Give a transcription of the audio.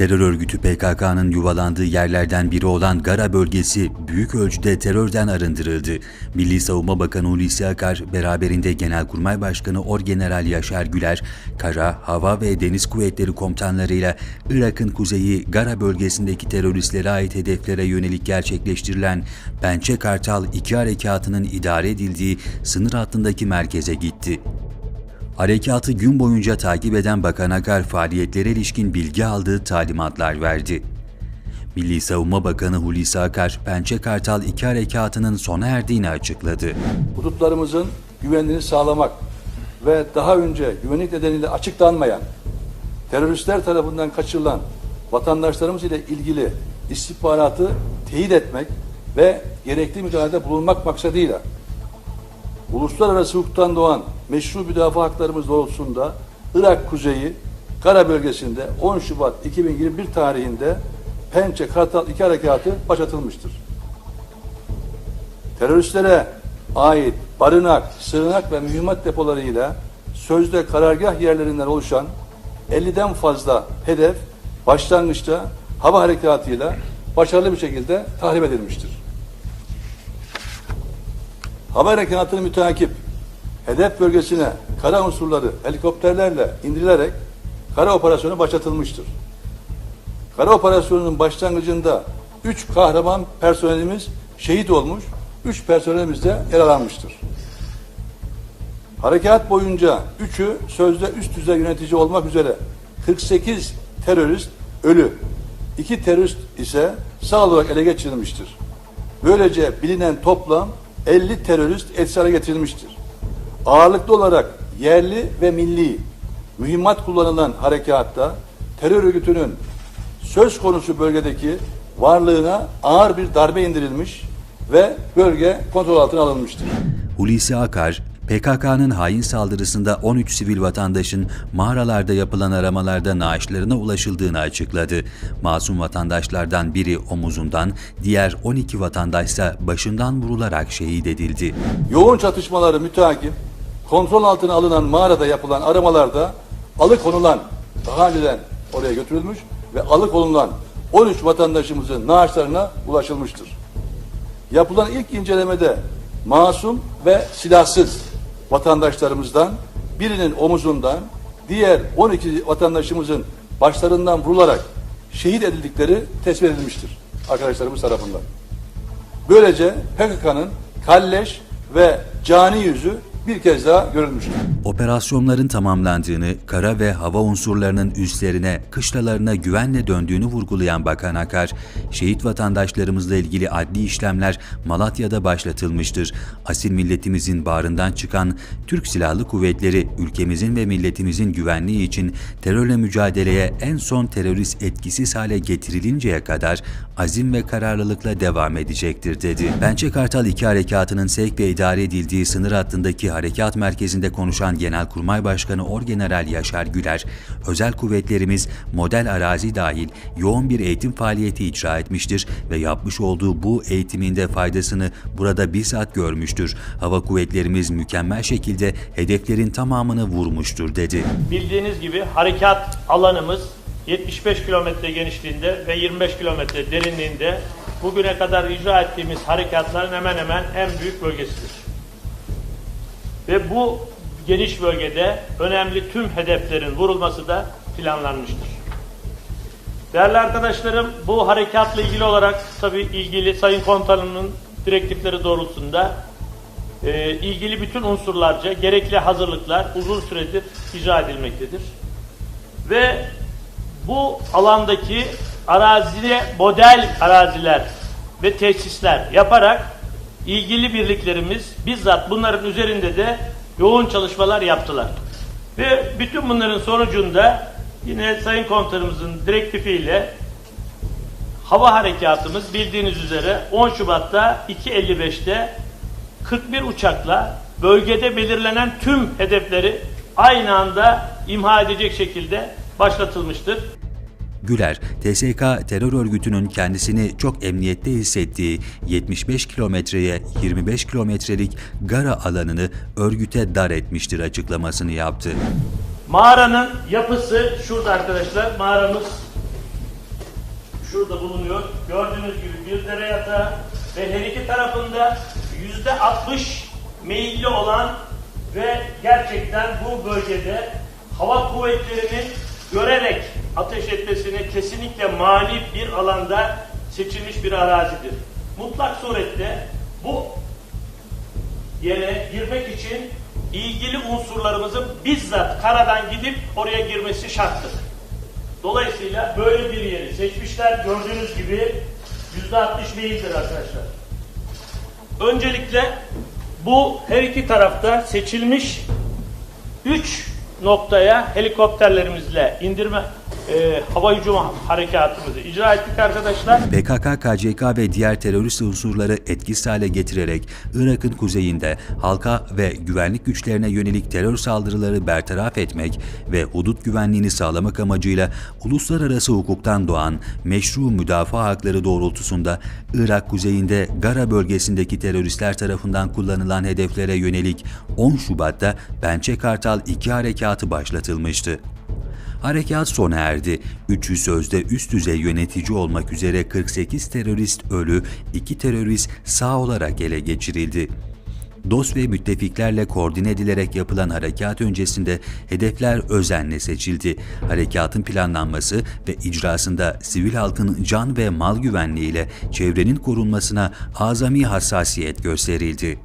Terör örgütü PKK'nın yuvalandığı yerlerden biri olan Gara bölgesi büyük ölçüde terörden arındırıldı. Milli Savunma Bakanı Hulusi Akar, beraberinde Genelkurmay Başkanı Orgeneral Yaşar Güler, Kara, Hava ve Deniz Kuvvetleri komutanlarıyla Irak'ın kuzeyi Gara bölgesindeki teröristlere ait hedeflere yönelik gerçekleştirilen Pençe Kartal 2 harekatının idare edildiği sınır hattındaki merkeze gitti. Harekatı gün boyunca takip eden Bakan Akar faaliyetlere ilişkin bilgi aldığı talimatlar verdi. Milli Savunma Bakanı Hulusi Akar, Pençe Kartal 2 harekatının sona erdiğini açıkladı. hudutlarımızın güvenliğini sağlamak ve daha önce güvenlik nedeniyle açıklanmayan teröristler tarafından kaçırılan vatandaşlarımız ile ilgili istihbaratı teyit etmek ve gerekli müdahalede bulunmak maksadıyla uluslararası hukuktan doğan meşru müdafaa haklarımız doğrultusunda Irak kuzeyi Kara bölgesinde 10 Şubat 2021 tarihinde Pençe Kartal 2 harekatı başlatılmıştır teröristlere ait barınak, sığınak ve mühimmat depolarıyla sözde karargah yerlerinden oluşan 50'den fazla hedef başlangıçta hava harekatıyla başarılı bir şekilde tahrip edilmiştir. Hava harekatını müteakip hedef bölgesine kara unsurları helikopterlerle indirilerek kara operasyonu başlatılmıştır. Kara operasyonunun başlangıcında 3 kahraman personelimiz şehit olmuş, 3 personelimiz de yaralanmıştır. Harekat boyunca 3'ü sözde üst düzey yönetici olmak üzere 48 terörist ölü, 2 terörist ise sağ olarak ele geçirilmiştir. Böylece bilinen toplam 50 terörist hale getirilmiştir. Ağırlıklı olarak yerli ve milli mühimmat kullanılan harekatta terör örgütünün söz konusu bölgedeki varlığına ağır bir darbe indirilmiş ve bölge kontrol altına alınmıştır. Hulusi Akar, PKK'nın hain saldırısında 13 sivil vatandaşın mağaralarda yapılan aramalarda naaşlarına ulaşıldığını açıkladı. Masum vatandaşlardan biri omuzundan, diğer 12 vatandaşsa başından vurularak şehit edildi. Yoğun çatışmaları müteakip kontrol altına alınan mağarada yapılan aramalarda alıkonulan daha önceden oraya götürülmüş ve alıkonulan 13 vatandaşımızın naaşlarına ulaşılmıştır. Yapılan ilk incelemede masum ve silahsız vatandaşlarımızdan birinin omuzundan diğer 12 vatandaşımızın başlarından vurularak şehit edildikleri tespit edilmiştir arkadaşlarımız tarafından. Böylece PKK'nın kalleş ve cani yüzü bir kez daha görülmüştür. Operasyonların tamamlandığını, kara ve hava unsurlarının üslerine, kışlalarına güvenle döndüğünü vurgulayan Bakan Akar, şehit vatandaşlarımızla ilgili adli işlemler Malatya'da başlatılmıştır. Asil milletimizin bağrından çıkan Türk Silahlı Kuvvetleri ülkemizin ve milletimizin güvenliği için terörle mücadeleye en son terörist etkisiz hale getirilinceye kadar azim ve kararlılıkla devam edecektir dedi. Pençe Kartal 2 harekatının sevk ve idare edildiği sınır hattındaki harekat merkezinde konuşan Genelkurmay Başkanı Orgeneral Yaşar Güler, özel kuvvetlerimiz model arazi dahil yoğun bir eğitim faaliyeti icra etmiştir ve yapmış olduğu bu eğitiminde faydasını burada bizzat görmüştür. Hava kuvvetlerimiz mükemmel şekilde hedeflerin tamamını vurmuştur dedi. Bildiğiniz gibi harekat alanımız 75 kilometre genişliğinde ve 25 kilometre derinliğinde bugüne kadar icra ettiğimiz harekatların hemen hemen en büyük bölgesidir. Ve bu geniş bölgede önemli tüm hedeflerin vurulması da planlanmıştır. Değerli arkadaşlarım bu harekatla ilgili olarak tabii ilgili Sayın Komutanımın direktifleri doğrultusunda e, ilgili bütün unsurlarca gerekli hazırlıklar uzun süredir icra edilmektedir. Ve bu alandaki araziye model araziler ve tesisler yaparak ilgili birliklerimiz bizzat bunların üzerinde de yoğun çalışmalar yaptılar. Ve bütün bunların sonucunda yine Sayın Komutanımızın direktifiyle hava harekatımız bildiğiniz üzere 10 Şubat'ta 2.55'te 41 uçakla bölgede belirlenen tüm hedefleri aynı anda imha edecek şekilde başlatılmıştır. Güler, TSK terör örgütünün kendisini çok emniyette hissettiği 75 kilometreye 25 kilometrelik Gara alanını örgüte dar etmiştir açıklamasını yaptı. Mağaranın yapısı şurada arkadaşlar. Mağaramız şurada bulunuyor. Gördüğünüz gibi bir dere yatağı ve her iki tarafında yüzde 60 meyilli olan ve gerçekten bu bölgede hava kuvvetlerinin görerek ateş etmesine kesinlikle mani bir alanda seçilmiş bir arazidir. Mutlak surette bu yere girmek için ilgili unsurlarımızın bizzat karadan gidip oraya girmesi şarttır. Dolayısıyla böyle bir yeri seçmişler. Gördüğünüz gibi yüzde 60 değildir arkadaşlar. Öncelikle bu her iki tarafta seçilmiş 3 noktaya helikopterlerimizle indirme e, hava hücumu harekatımızı icra ettik arkadaşlar. PKK, KCK ve diğer terörist unsurları etkisiz hale getirerek Irak'ın kuzeyinde halka ve güvenlik güçlerine yönelik terör saldırıları bertaraf etmek ve hudut güvenliğini sağlamak amacıyla uluslararası hukuktan doğan meşru müdafaa hakları doğrultusunda Irak kuzeyinde Gara bölgesindeki teröristler tarafından kullanılan hedeflere yönelik 10 Şubat'ta Pençe Kartal 2 harekatı başlatılmıştı. Harekat sona erdi. 300 sözde üst düzey yönetici olmak üzere 48 terörist ölü, 2 terörist sağ olarak ele geçirildi. Dost ve müttefiklerle koordine edilerek yapılan harekat öncesinde hedefler özenle seçildi. Harekatın planlanması ve icrasında sivil halkın can ve mal güvenliğiyle çevrenin korunmasına azami hassasiyet gösterildi.